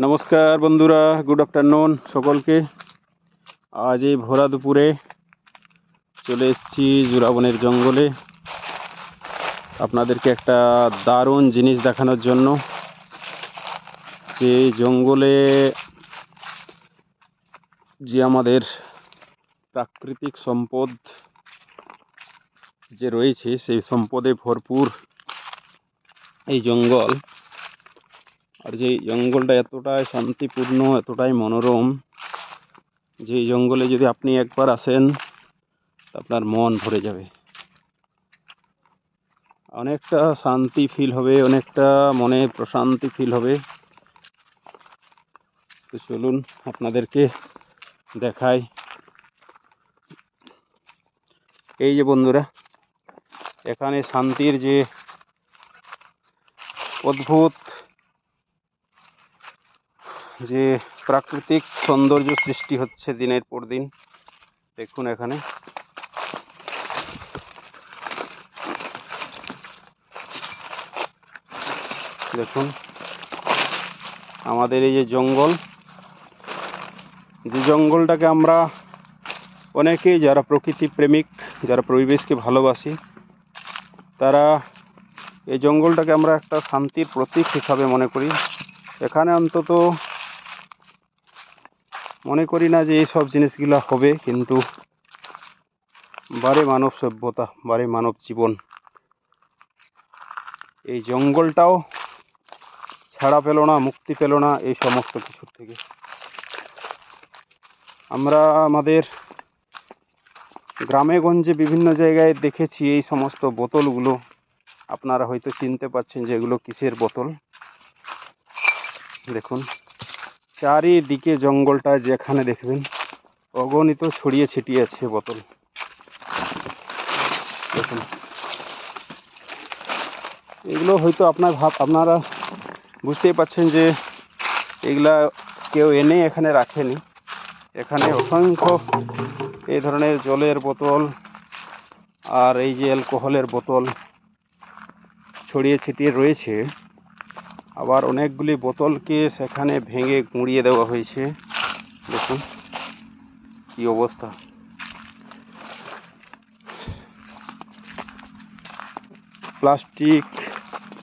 নমস্কার বন্ধুরা good afternoon সকলকে। আজ এই ভোরা দুপুরে চলে এসেছি জুরাবনের জঙ্গলে। আপনাদেরকে একটা দারুণ জিনিস দেখানোর জন্য। যে জঙ্গলে যে আমাদের প্রাকৃতিক সম্পদ যে রয়েছে, সেই সম্পদে ভরপুর এই জঙ্গল। আর যে জঙ্গলটা এতটাই শান্তিপূর্ণ, এতটাই মনোরম, যে জঙ্গলে যদি আপনি একবার আসেন আপনার মন ভরে যাবে। অনেকটা শান্তি ফিল হবে, অনেকটা মনে প্রশান্তি ফিল হবে। তো চলুন আপনাদেরকে দেখাই। এই যে বন্ধুরা, এখানে শান্তির যে অদ্ভুত যে প্রাকৃতিক সৌন্দর্য সৃষ্টি হচ্ছে দিনের পর দিন, দেখুন এখানে। দেখুন, আমাদের এই যে জঙ্গল, যে জঙ্গলটাকে আমরা অনেকেই যারা প্রকৃতি প্রেমিক, যারা পরিবেশকে ভালোবাসি, তারা এই জঙ্গলটাকে আমরা একটা শান্তির প্রতীক হিসাবে মনে করি। এখানে অন্তত মনে করি না যে এইসব জিনিসগুলো হবে, কিন্তু বারে মানব সভ্যতা বারে মানব জীবন। এই জঙ্গলটাও ছাড়া পেল না, মুক্তি পেল না এই সমস্ত কিছুর থেকে। আমরা আমাদের গ্রামে গঞ্জে বিভিন্ন জায়গায় দেখেছি এই সমস্ত বোতলগুলো। আপনারা হয়তো চিনতে পারছেন যে এগুলো কিসের বোতল? দেখুন। চারিদিকে জঙ্গলটা যেখানে দেখবেন, অগণিত ছড়িয়ে ছিটিয়ে আছে বোতল। দেখুন। এগুলো হয়তো আপনার ভাব, আপনারা বুঝতেই পারছেন যে এগুলা কেউ এনে এখানে রাখেনি। এখানে অসংখ্য এই ধরনের জলের বোতল আর এই যে অ্যালকোহলের বোতল ছড়িয়ে ছিটিয়ে রয়েছে। আবার অনেকগুলি বোতলকে সেখানে ভেঙে গুঁড়িয়ে দেওয়া হয়েছে। দেখুন, কি অবস্থা। প্লাস্টিক,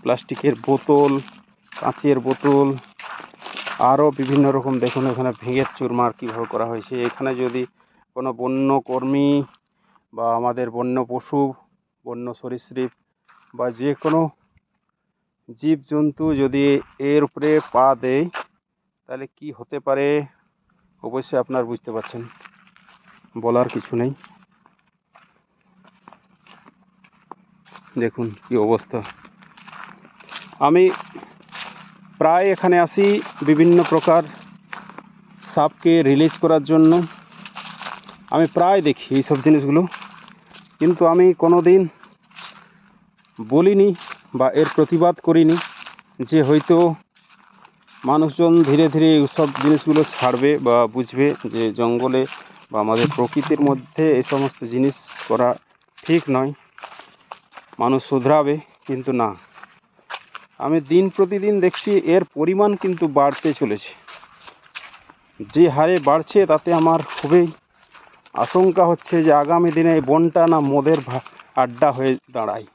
প্লাস্টিকের বোতল, কাঁচের বোতল, আরও বিভিন্ন রকম দেখুন, এখানে ভেঙে চুরমার কীভাবে করা হয়েছে। এখানে যদি কোনো বন্য কর্মী বা আমাদের বন্য পশু বন্য সরীসৃপ বা যে কোনো জীবজন্তু যদি এর উপরে পা দেয়, তাহলে কি হতে পারে? অবশ্যই আপনার বুঝতে পারছেন। বলার কিছু নেই। দেখুন কি অবস্থা। আমি প্রায় এখানে আসি বিভিন্ন প্রকার সাপকে রিলিজ করার জন্য। আমি প্রায় দেখি এইসব জিনিসগুলো। কিন্তু আমি কোনো দিন বলিনি বা এর প্রতিবাদ করিনি যে হয়তো মানুষজন ধীরে ধীরে সব জিনিসগুলো ছাড়বে বা বুঝবে যে জঙ্গলে বা আমাদের প্রকৃতির মধ্যে এই সমস্ত জিনিস করা ঠিক নয়। মানুষ শুধরাবে কিন্তু না। আমি দিন প্রতিদিন দেখছি এর পরিমাণ কিন্তু বাড়তে চলেছে। যে হারে বাড়ছে তাতে আমার খুবই আশঙ্কা হচ্ছে যে আগামী দিনে বনটা না মদের আড্ডা হয়ে দাঁড়ায়।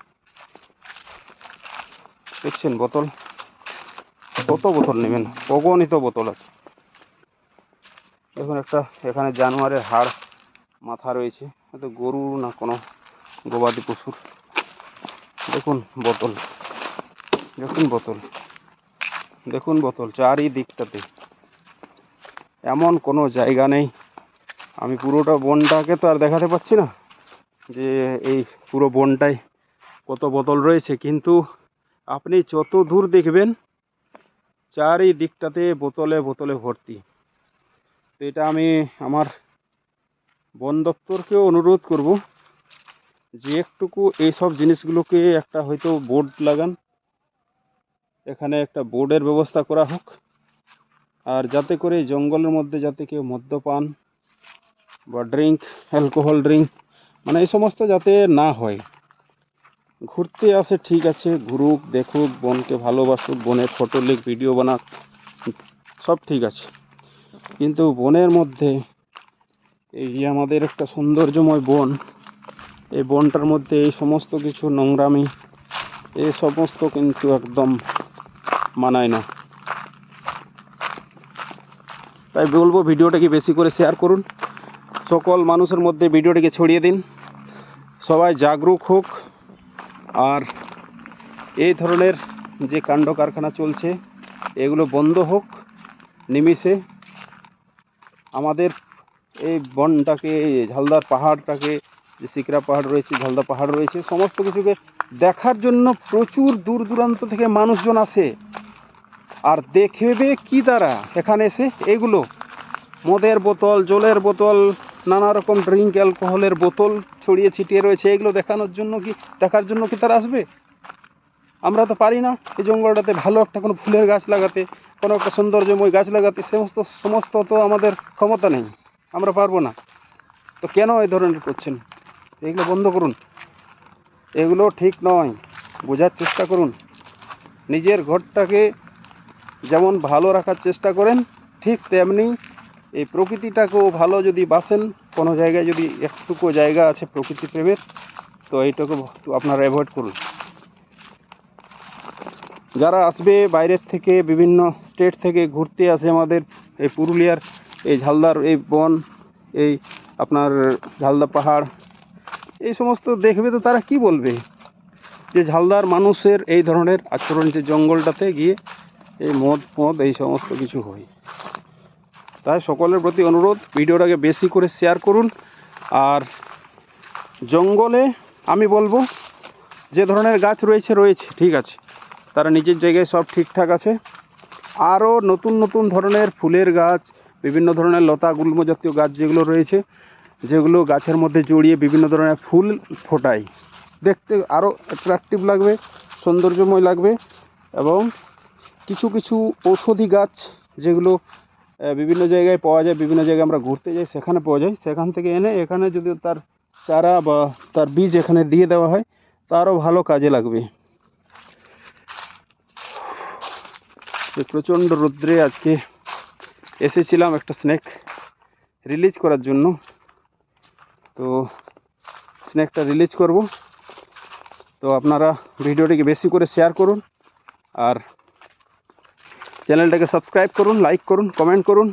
দেখছেন বোতল? কত বোতল নেবেন? অগণিত বোতল আছে। দেখুন একটা, এখানে জানোয়ারের হাড় মাথা রয়েছে। হয়তো গরু না কোনো গবাদি পশুর। দেখুন বোতল। দেখুন বোতল। দেখুন বোতল চারিদিকটাতে। এমন কোনো জায়গা নেই। আমি পুরোটা বনটাকে তো আর দেখাতে পাচ্ছি না যে এই পুরো বনটায় কত বোতল রয়েছে, কিন্তু আপনি যত দূর দেখবেন, চারিদিকটাতে বোতলে বোতলে ভর্তি। তো এটা আমি আমার বন দপ্তরকেও অনুরোধ করব যে একটুকু এইসব জিনিসগুলোকে একটা হয়তো বোর্ড লাগান। এখানে একটা বোর্ডের ব্যবস্থা করা হোক। আর যাতে করে জঙ্গলের মধ্যে যাতে কেউ মদ্যপান বা ড্রিঙ্ক, অ্যালকোহল ড্রিঙ্ক মানে এই সমস্ত যাতে না হয়। ঘুরতে আসে, ঠিক আছে, ঘুরুক, দেখুক, বনকে ভালোবাসুক, বনের ফটো লিক ভিডিও বানাক, সব ঠিক আছে। কিন্তু বনের মধ্যে এই আমাদের একটা সৌন্দর্যময় বন, এই বনটার মধ্যে এই সমস্ত কিছু নোংরামি, এই সমস্ত কিন্তু একদম মানায় না। তাই বলব ভিডিওটাকে বেশি করে শেয়ার করুন। সকল মানুষের মধ্যে ভিডিওটিকে ছড়িয়ে দিন। সবাই জাগরুক হোক। আর এই ধরনের যে কাণ্ড কারখানা চলছে, এগুলো বন্ধ হোক, নিমিষে আমাদের এই বনটাকে ঝালদার পাহাড়টাকে, যে সিকরা পাহাড় রয়েছে, ঝালদা পাহাড় রয়েছে, সমস্ত কিছুকে দেখার জন্য প্রচুর দূর দূরান্ত থেকে মানুষজন আসে। আর দেখবে কি তারা এখানে এসে? এগুলো, মদের বোতল, জলের বোতল নানা রকম ড্রিঙ্ক অ্যালকোহলের বোতল ছড়িয়ে ছিটিয়ে রয়েছে। এগুলো দেখানোর জন্য কি, দেখার জন্য কি তারা আসবে? আমরা তো পারি না এই জঙ্গলটাতে ভালো একটা কোনো ফুলের গাছ লাগাতে, কোনো একটা সৌন্দর্যময় গাছ লাগাতে, সমস্ত সমস্ত তো আমাদের ক্ষমতা নেই। আমরা পারব না। তো কেন এই ধরনের করছেন? এগুলো বন্ধ করুন। এগুলো ঠিক নয়। বোঝার চেষ্টা করুন। নিজের ঘরটাকে যেমন ভালো রাখার চেষ্টা করেন, ঠিক তেমনি এই প্রকৃতিটাকেও ভালো যদি বাসেন, কোনো জায়গায় যদি একটুকু জায়গা আছে প্রকৃতি প্রেমের, তো এইটাকে আপনারা অ্যাভয়েড করুন। যারা আসবে বাইরের থেকে, বিভিন্ন স্টেট থেকে ঘুরতে আসে আমাদের, এই পুরুলিয়ার এই ঝালদার এই বন, এই আপনার ঝালদা পাহাড়, এই সমস্ত দেখবে তো তারা কি বলবে? যে ঝালদার মানুষের এই ধরনের আচরণ, যে জঙ্গলটাতে গিয়ে এই মদ মদ এই সমস্ত কিছু হয়। তাই সকলের প্রতি অনুরোধ, ভিডিওটাকে বেশি করে শেয়ার করুন। আর জঙ্গলে আমি বলব, যে ধরনের গাছ রয়েছে রয়েছে, ঠিক আছে। তারা নিজের জায়গায় সব ঠিকঠাক আছে। আরও নতুন নতুন ধরনের ফুলের গাছ, বিভিন্ন ধরনের লতা গুল্ম জাতীয় গাছ যেগুলো রয়েছে, যেগুলো গাছের মধ্যে জড়িয়ে বিভিন্ন ধরনের ফুল ফোটায়। দেখতে আরও অ্যাট্রাকটিভ লাগবে, সৌন্দর্যময় লাগবে এবং কিছু কিছু ঔষধি গাছ যেগুলো বিভিন্ন জায়গায় পাওয়া যায়, বিভিন্ন জায়গায় আমরা ঘুরতে যাই, সেখানে পাওয়া যায়। সেখান থেকে এনে এখানে যদি তার চারা বা তার বীজ এখানে দিয়ে দেওয়া হয়, তারও ভালো কাজে লাগবে। প্রচণ্ড রৌদ্রে আজকে এসেছিলাম একটা স্নেক রিলিজ করার জন্য। তো স্নেকটা রিলিজ করব। তো আপনারা ভিডিওটিকে বেশি করে শেয়ার করুন। আর চ্যানেলটাকে সাবস্ক্রাইব করুন লাইক করুন কমেন্ট করুন,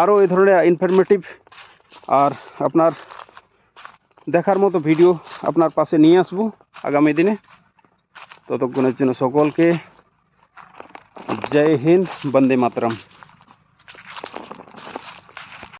আরও এই ধরনের ইনফরমেটিভ আর আপনার দেখার মতো ভিডিও আপনার পাশে নিয়ে আসব আগামী দিনে। ততক্ষণের জন্য সকলকে জয় হিন্দ, বন্দে মাতরম।